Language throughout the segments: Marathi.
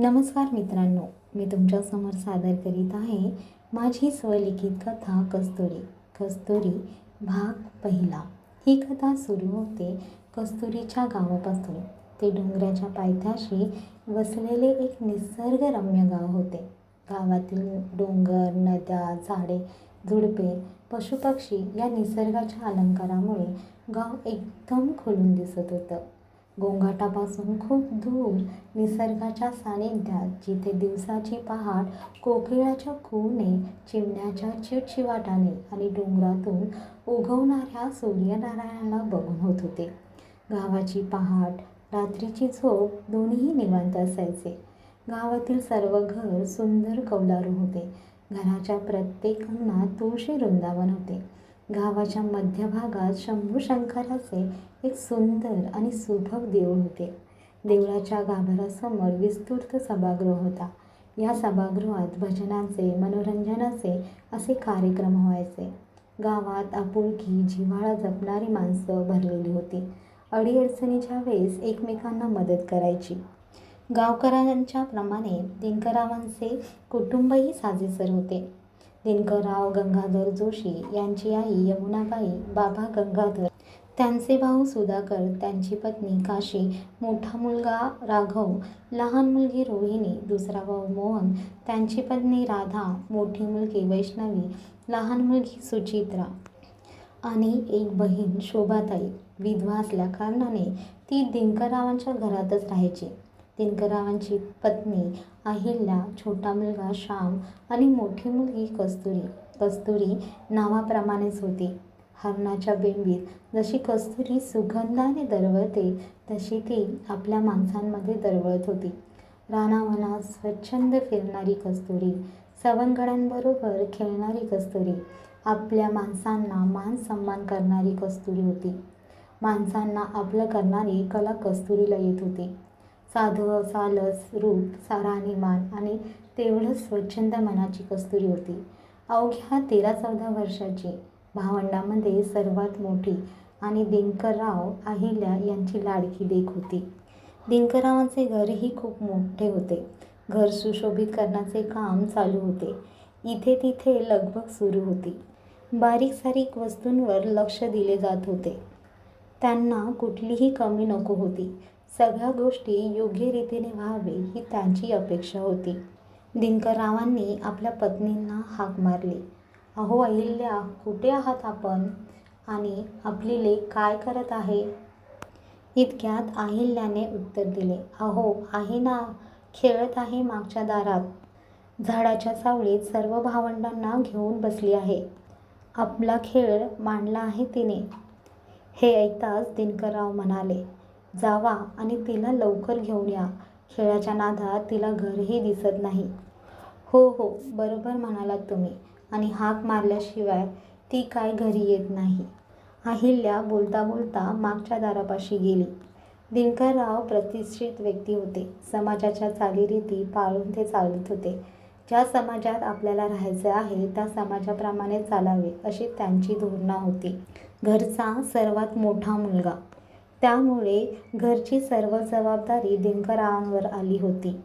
नमस्कार मित्रांनो मी तुमच्यासमोर सादर करीत आहे माझी स्वलिखित कथा कस्तुरी कस्तुरी भाग पहिला. ही कथा सुरू होते कस्तुरीच्या गावापासून. ते डोंगराच्या पायथ्याशी वसलेले एक निसर्गरम्य गाव होते. गावातील डोंगर नद्या झाडे झुडपे पशुपक्षी या निसर्गाच्या अलंकारामुळे गाव एकदम खुलून दिसत होतं. गोंगाटापासून खूप दूर निसर्गाच्या सानिध्यात जिथे दिवसाची पहाट कोकिळाच्या कूने चिमण्याच्या चिडचिवाटाने आणि डोंगरातून उगवणाऱ्या सूर्यनारायणाला बघून होत होते. गावाची पहाट रात्रीची झोप दोन्ही निवांत असायचे. गावातील सर्व घर सुंदर कौलारू होते. घराच्या प्रत्येक अंगणात तुळशी वृंदावन होते. गावाच्या मध्यभागात शंभू शंकराचे एक सुंदर आणि सुभग देऊळ होते. देवळाच्या गाभाऱ्यासमोर विस्तृत सभागृह होता. या सभागृहात भजनाचे मनोरंजनाचे असे कार्यक्रम व्हायचे. गावात आपुलकी जिव्हाळा जपणारी माणसं भरलेली होती. अडीअडचणीच्या वेळेस एकमेकांना मदत करायची. गावकऱ्यांच्या प्रमाणे दिनकरावांचे कुटुंबही साजेसर होते. दिनकरराव गंगाधर जोशी यांची आई यमुनाबाई बाबा गंगाधर त्यांचे भाऊ सुधाकर त्यांची पत्नी काशी मोठा मुलगा राघव लहान मुलगी रोहिणी दुसरा भाऊ मोहन त्यांची पत्नी राधा मोठी मुलगी वैष्णवी लहान मुलगी सुचित्रा आणि एक बहीण शोभाताई. विधवा असल्याकारणाने ती दिनकररावांच्या घरातच राहायची. दिनकररावांची पत्नी अहिल्या छोटा मुलगा श्याम आणि मोठी मुलगी कस्तुरी. कस्तुरी नावाप्रमाणेच होती. हरणाच्या बिंबीत जशी कस्तुरी सुगंधाने दरवळते तशी ती आपल्या माणसांमध्ये दरवळत होती. रानावनात स्वच्छंद फिरणारी कस्तुरी सवंगड्यांबरोबर खेळणारी कस्तुरी आपल्या माणसांना मान सन्मान करणारी कस्तुरी होती. माणसांना आपलं करणारी कला कस्तुरीला येत होती. साधं सालस रूप सारा आणि मान आणि तेवढंच स्वच्छंद मनाची कस्तुरी होती. अवघ्या तेरा चौदा वर्षाची भावंडामध्ये सर्वात मोठी आणि दिनकरराव अहिल्या यांची लाडकी लेक होती. दिनकररावांचे घरही खूप मोठे होते. घर सुशोभित करण्याचे काम चालू होते. इथे तिथे लगबग सुरू होती. बारीक सारीक वस्तूंवर लक्ष दिले जात होते. त्यांना कुठलीही कमी नको होती. सगळ्या गोष्टी योग्य रीतीने व्हावे ही त्यांची अपेक्षा होती. दिनकररावांनी आपल्या पत्नींना हाक मारली. अहो अहिल्या कुठे आहात आपण? आणि आपली लेख काय करत आहे? इतक्यात अहिल्याने उत्तर दिले अहो आहे ना खेळत आहे मागच्या दारात. झाडाच्या सावळीत सर्व भावंडांना घेऊन बसली आहे. आपला खेळ मांडला आहे तिने. हे ऐकताच दिनकरराव म्हणाले जावा आणि तिला लवकर घेऊन या. खेळाच्या नादात तिला घरही दिसत नाही. हो हो बरोबर म्हणालात तुम्ही. आणि हाक मारल्याशिवाय ती काय घरी येत नाही. अहिल्या बोलता बोलता मागच्या दारापाशी गेली. दिनकरराव प्रतिष्ठित व्यक्ती होते. समाजाच्या चालीरीती पाळून ते चालत होते. ज्या समाजात आपल्याला राहायचे आहे त्या समाजाप्रमाणे चालावे अशी त्यांची धोरणा होती. घरचा सर्वात मोठा मुलगा. त्यामुळे घरची सर्व जबाबदारी दिनकररावांवर आली होती.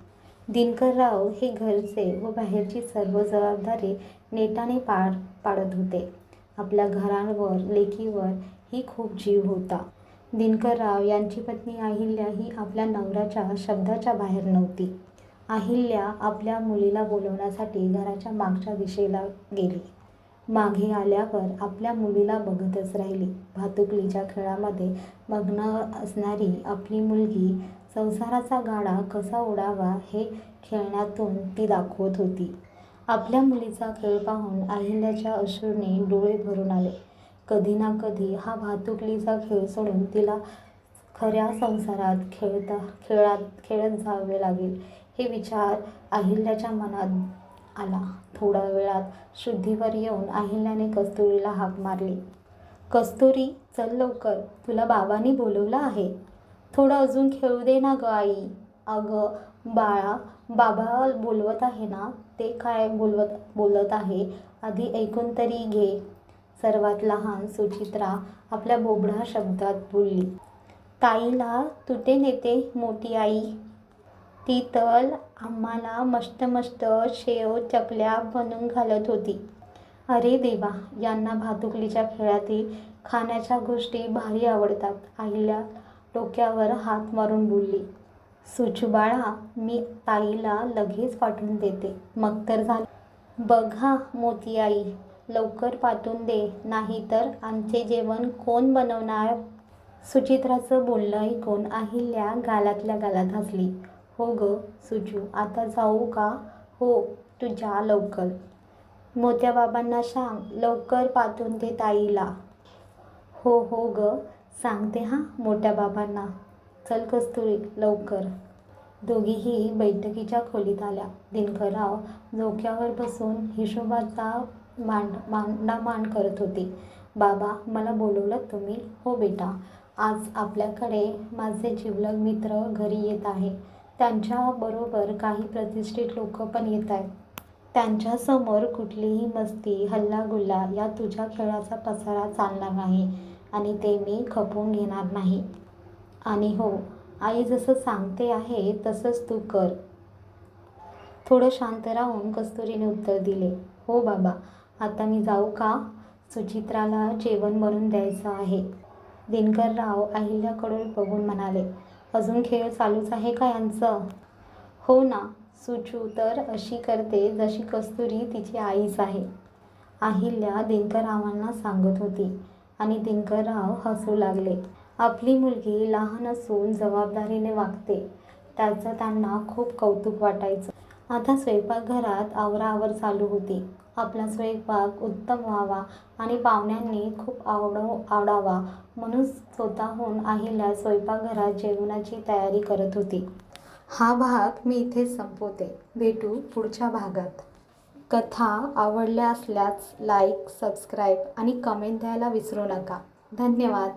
दिनकरराव हे घरचे व बाहेरची सर्व जबाबदारी नेटाने पार पाडत होते. आपल्या घरांवर लेकीवर ही खूप जीव होता. दिनकरराव यांची पत्नी अहिल्या ही आपल्या नवऱ्याच्या शब्दाच्या बाहेर नव्हती. अहिल्या आपल्या मुलीला बोलवण्यासाठी घराच्या मागच्या दिशेला गेली. मागे आल्यावर आपल्या मुलीला बघतच राहिली. भातुकलीच्या खेळामध्ये मग्न असणारी आपली मुलगी संसाराचा गाडा कसा उडावा हे खेळण्यातून ती दाखवत होती. आपल्या मुलीचा खेळ पाहून अहिल्याच्या अश्रूने डोळे भरून आले. कधी ना कधी हा भातुकलीचा खेळ सोडून तिला खऱ्या संसारात खेळता खेळात खेळत जावे लागेल हे विचार अहिल्याच्या मनात आला. थोड्या वेळात शुद्धीवर येऊन अहिल्याने कस्तुरीला हाक मारली. कस्तुरी चल लवकर. तुला बाबांनी बोलवलं आहे. थोडं अजून खेळू दे ना ग आई. अगं बाळा बाबा बोलवत आहे ना? ते काय बोलवत बोलत आहे? आधी ऐकून तरी घे. सर्वात लहान सुचित्रा आपल्या बोबडा शब्दात बोलली. ताईला तुटे नेते मोठी आई. ती तर आम्हाला मस्त मस्त शेव चकल्या बनवून घालत होती. अरे देवा यांना भातुकलीच्या खेळातील खाण्याच्या गोष्टी भारी आवडतात. आईला डोक्यावर हात मारून बोलली सुचबाळा मी ताईला लगेच पाठवून देते. मग तर झालं. बघा मोती आई लवकर पाठवून दे. नाही तर आमचे जेवण कोण बनवणार? सुचित्राचं बोलणं ऐकून अहिल्या गालातल्या गालात हसली. हो ग सुजू आता जाऊ का? हो तू जा लवकर. मोत्या बाबांना सांग लवकर पाठवून दे ताईला. हो हो ग सांगते हां मोठ्या बाबांना चल कस्तुरी लवकर. दोघीही बैठकीच्या खोलीत आल्या. दिनकरराव झोक्यावर बसून हिशोबाचा मांड मांडामांड करत होते. बाबा मला बोलवलं तुम्ही? हो बेटा. आज आपल्याकडे माझे जिवलग मित्र घरी येत आहे. त्यांच्याबरोबर काही प्रतिष्ठित लोक पण येत आहेत. त्यांच्यासमोर कुठलीही मस्ती हल्लागुल्ला या तुझ्या खेळाचा पसारा चालणार नाही आणि ते मी खपवून घेणार नाही. आणि हो आई जसं सांगते आहे तसंच तू कर. थोडं शांत राहून कस्तुरीने उत्तर दिले. हो बाबा आता मी जाऊ का? सुचित्राला जेवण बनवून द्यायचं आहे. दिनकरराव अहिल्याकडून बघून म्हणाले अजून खेळ चालूच आहे का यांचं? हो ना सुचू तर अशी करते जशी कस्तुरी तिची आईच आहे. अहिल्या दिनकररावांना सांगत होती आणि दिनकरराव हसू लागले. आपली मुलगी लहान असून जबाबदारीने वागते त्याचं त्यांना खूप कौतुक वाटायचं. आता स्वयंपाकघरात आवराआवर चालू होती. आपला स्वयंपाक उत्तम व्हावा आणि पाहुण्यांनी खूप आवडव आवडावा म्हणून स्वतःहून अहिल्या स्वयंपाकघरात जेवणाची तयारी करत होती. हा भाग मी इथेच संपवते. भेटू पुढच्या भागात. कथा आवडल्या असल्यास लाईक सबस्क्राईब आणि कमेंट द्यायला विसरू नका. धन्यवाद.